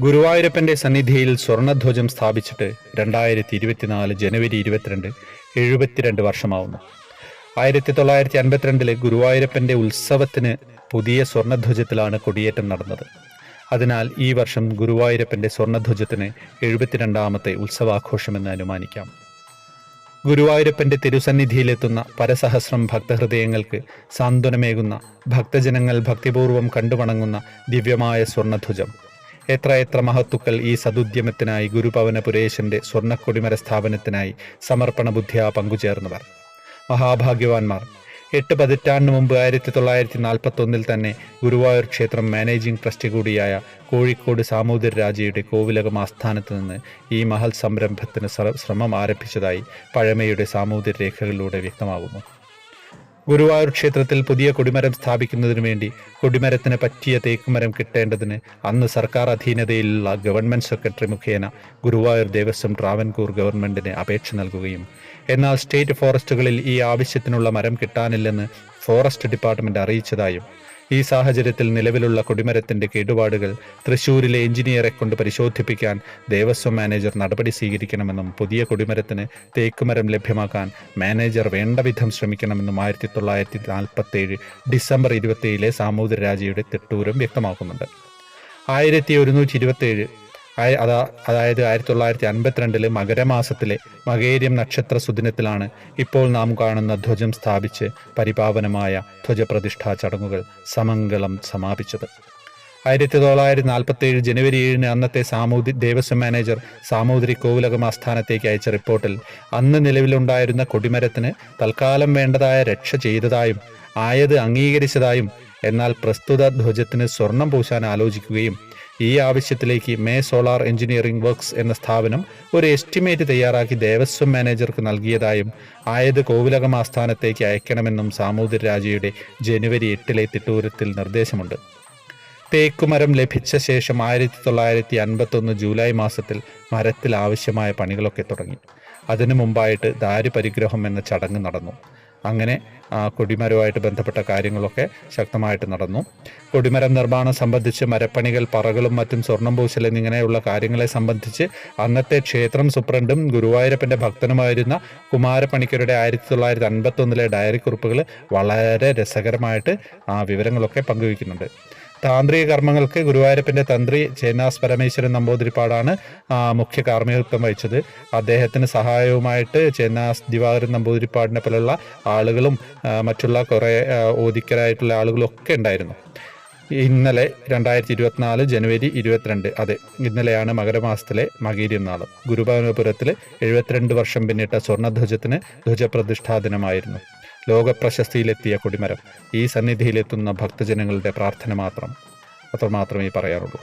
ഗുരുവായൂരപ്പന്റെ സന്നിധിയിൽ സ്വർണധ്വജം സ്ഥാപിച്ചിട്ട് രണ്ടായിരത്തി ഇരുപത്തിനാല് ജനുവരി ഇരുപത്തിരണ്ട് എഴുപത്തിരണ്ട് വർഷമാവുന്നു. ആയിരത്തി തൊള്ളായിരത്തി അൻപത്തിരണ്ടിലെ ഗുരുവായൂരപ്പന്റെ ഉത്സവത്തിന് പുതിയ സ്വർണധ്വജത്തിലാണ് കൊടിയേറ്റം നടന്നത്. അതിനാൽ ഈ വർഷം ഗുരുവായൂരപ്പന്റെ സ്വർണധ്വജത്തിന് എഴുപത്തിരണ്ടാമത്തെ ഉത്സവാഘോഷമെന്ന് അനുമാനിക്കാം. ഗുരുവായൂരപ്പന്റെ തിരുസന്നിധിയിലെത്തുന്ന പരസഹസ്രം ഭക്തഹൃദയങ്ങൾക്ക് സാന്ത്വനമേകുന്ന ഭക്തജനങ്ങൾ ഭക്തിപൂർവം കണ്ടുവണങ്ങുന്ന ദിവ്യമായ സ്വർണധ്വജം എത്ര എത്ര മഹത്തുക്കൾ ഈ സതുദ്യമത്തിനായി ഗുരുഭവന പുരേശന്റെ സ്വർണക്കൊടിമര സ്ഥാപനത്തിനായി സമർപ്പണ ബുദ്ധിയ പങ്കുചേർന്നവർ. മഹാഭാഗ്യവാന്മാർ. എട്ട് പതിറ്റാണ്ടിന് മുമ്പ് ആയിരത്തി തൊള്ളായിരത്തി നാൽപ്പത്തി ഒന്നിൽ തന്നെ ഗുരുവായൂർ ക്ഷേത്രം മാനേജിംഗ് ട്രസ്റ്റി കൂടിയായ കോഴിക്കോട് സാമൂതിര രാജയുടെ കോവിലകം ആസ്ഥാനത്ത് നിന്ന് ഈ മഹൽ സംരംഭത്തിന് ശ്രമം ആരംഭിച്ചതായി പഴമയുടെ സാമൂതിര രേഖകളിലൂടെ വ്യക്തമാകുന്നു. ഗുരുവായൂർ ക്ഷേത്രത്തിൽ പുതിയ കൊടിമരം സ്ഥാപിക്കുന്നതിനു വേണ്ടി കൊടിമരത്തിന് പറ്റിയ തേക്കുമരം കിട്ടേണ്ടതിന് അന്ന് സർക്കാർ അധീനതയിലുള്ള ഗവൺമെന്റ് സെക്രട്ടറി മുഖേന ഗുരുവായൂർ ദേവസ്വം ട്രാവൻകൂർ ഗവൺമെന്റിന് അപേക്ഷ നൽകുകയും. എന്നാൽ സ്റ്റേറ്റ് ഫോറസ്റ്റുകളിൽ ഈ ആവശ്യത്തിനുള്ള മരം കിട്ടാനില്ലെന്ന് ഫോറസ്റ്റ് ഡിപ്പാർട്ട്മെന്റ് അറിയിച്ചതായും ഈ സാഹചര്യത്തിൽ നിലവിലുള്ള കൊടിമരത്തിന്റെ കേടുപാടുകൾ തൃശൂരിലെ എഞ്ചിനീയറെ കൊണ്ട് പരിശോധിപ്പിക്കാൻ ദേവസ്വം മാനേജർ നടപടി സ്വീകരിക്കണമെന്നും പുതിയ കൊടിമരത്തിന് തേക്കുമരം ലഭ്യമാക്കാൻ മാനേജർ വേണ്ടവിധം ശ്രമിക്കണമെന്നും ആയിരത്തി തൊള്ളായിരത്തി നാൽപ്പത്തി ഏഴ് ഡിസംബർ ഇരുപത്തിയേഴിലെ സാമൂതിര രാജയുടെ തിട്ടൂരം വ്യക്തമാക്കുന്നുണ്ട്. ആയിരത്തി ഒരുന്നൂറ്റി ഇരുപത്തി ഏഴ് അതാ അതായത് ആയിരത്തി തൊള്ളായിരത്തി അൻപത്തിരണ്ടിൽ മകരമാസത്തിലെ മകേര്യം നക്ഷത്ര സുദിനത്തിലാണ് ഇപ്പോൾ നാം കാണുന്ന ധ്വജം സ്ഥാപിച്ച് പരിപാവനമായ ധ്വജപ്രതിഷ്ഠാ ചടങ്ങുകൾ സമംഗളം സമാപിച്ചത്. ആയിരത്തി തൊള്ളായിരത്തി നാൽപ്പത്തി ഏഴ് ജനുവരി ഏഴിന് അന്നത്തെ സാമൂതി ദേവസ്വം മാനേജർ സാമൂതിരി കോവിലകം ആസ്ഥാനത്തേക്ക് അയച്ച റിപ്പോർട്ടിൽ അന്ന് നിലവിലുണ്ടായിരുന്ന കൊടിമരത്തിന് തൽക്കാലം വേണ്ടതായ രക്ഷ ചെയ്തതായും ആയത് അംഗീകരിച്ചതായും എന്നാൽ പ്രസ്തുത ധ്വജത്തിന് സ്വർണം പൂശാൻ ആലോചിക്കുകയും ഈ ആവശ്യത്തിലേക്ക് മേ സോളാർ എഞ്ചിനീയറിംഗ് വർക്ക്സ് എന്ന സ്ഥാപനം ഒരു എസ്റ്റിമേറ്റ് തയ്യാറാക്കി ദേവസ്വം മാനേജർക്ക് നൽകിയതായും ആയത് കോവിലകം ആസ്ഥാനത്തേക്ക് അയക്കണമെന്നും സാമൂതിരി രാജയുടെ ജനുവരി എട്ടിലെ തിട്ടൂരത്തിൽ നിർദ്ദേശമുണ്ട്. തേക്കുമരം ലഭിച്ച ശേഷം ആയിരത്തി തൊള്ളായിരത്തി അൻപത്തൊന്ന് ജൂലൈ മാസത്തിൽ മരത്തിൽ ആവശ്യമായ പണികളൊക്കെ തുടങ്ങി. അതിനു മുമ്പായിട്ട് ദാരുപരിഗ്രഹം എന്ന ചടങ്ങ് നടന്നു. അങ്ങനെ കൊടിമരവുമായിട്ട് ബന്ധപ്പെട്ട കാര്യങ്ങളൊക്കെ ശക്തമായിട്ട് നടന്നു. കൊടിമരം നിർമ്മാണം സംബന്ധിച്ച് മരപ്പണികൾ പറകളും മറ്റും സ്വർണം പൂശൽ എന്നിങ്ങനെയുള്ള കാര്യങ്ങളെ സംബന്ധിച്ച് അന്നത്തെ ക്ഷേത്രം സൂപ്രണ്ടും ഗുരുവായൂരപ്പന്റെ ഭക്തനുമായിരുന്ന കുമാരപ്പണിക്കരുടെ ആയിരത്തി തൊള്ളായിരത്തി അൻപത്തൊന്നിലെ ഡയറി കുറിപ്പുകൾ വളരെ രസകരമായിട്ട് ആ വിവരങ്ങളൊക്കെ പങ്കുവയ്ക്കുന്നുണ്ട്. താന്ത്രിക കർമ്മങ്ങൾക്ക് ഗുരുവായൂരപ്പന്റെ തന്ത്രി ചേന്നാസ് പരമേശ്വരൻ നമ്പൂതിരിപ്പാടാണ് മുഖ്യ കാർമ്മികത്വം വഹിച്ചത്. അദ്ദേഹത്തിന് സഹായവുമായിട്ട് ചേന്നാസ് ദിവാകരൻ നമ്പൂതിരിപ്പാടിനെ പോലുള്ള ആളുകളും മറ്റുള്ള കുറേ ഓദിക്കരായിട്ടുള്ള ആളുകളും ഒക്കെ ഉണ്ടായിരുന്നു. ഇന്നലെ രണ്ടായിരത്തി ഇരുപത്തിനാല് ജനുവരി ഇരുപത്തിരണ്ട് അതെ ഇന്നലെയാണ് മകരമാസത്തിലെ മകീരിയം നാൾ. ഗുരുഭവനപുരത്തിൽ എഴുപത്തിരണ്ട് വർഷം പിന്നിട്ട സ്വർണധ്വജത്തിന് ധ്വജപ്രതിഷ്ഠാ ദിനമായിരുന്നു. ലോകപ്രശസ്തിയിലെത്തിയ കൊടിമരം ഈ സന്നിധിയിലെത്തുന്ന ഭക്തജനങ്ങളുടെ പ്രാർത്ഥന മാത്രം അത്രമാത്രമേ പറയാറുള്ളൂ.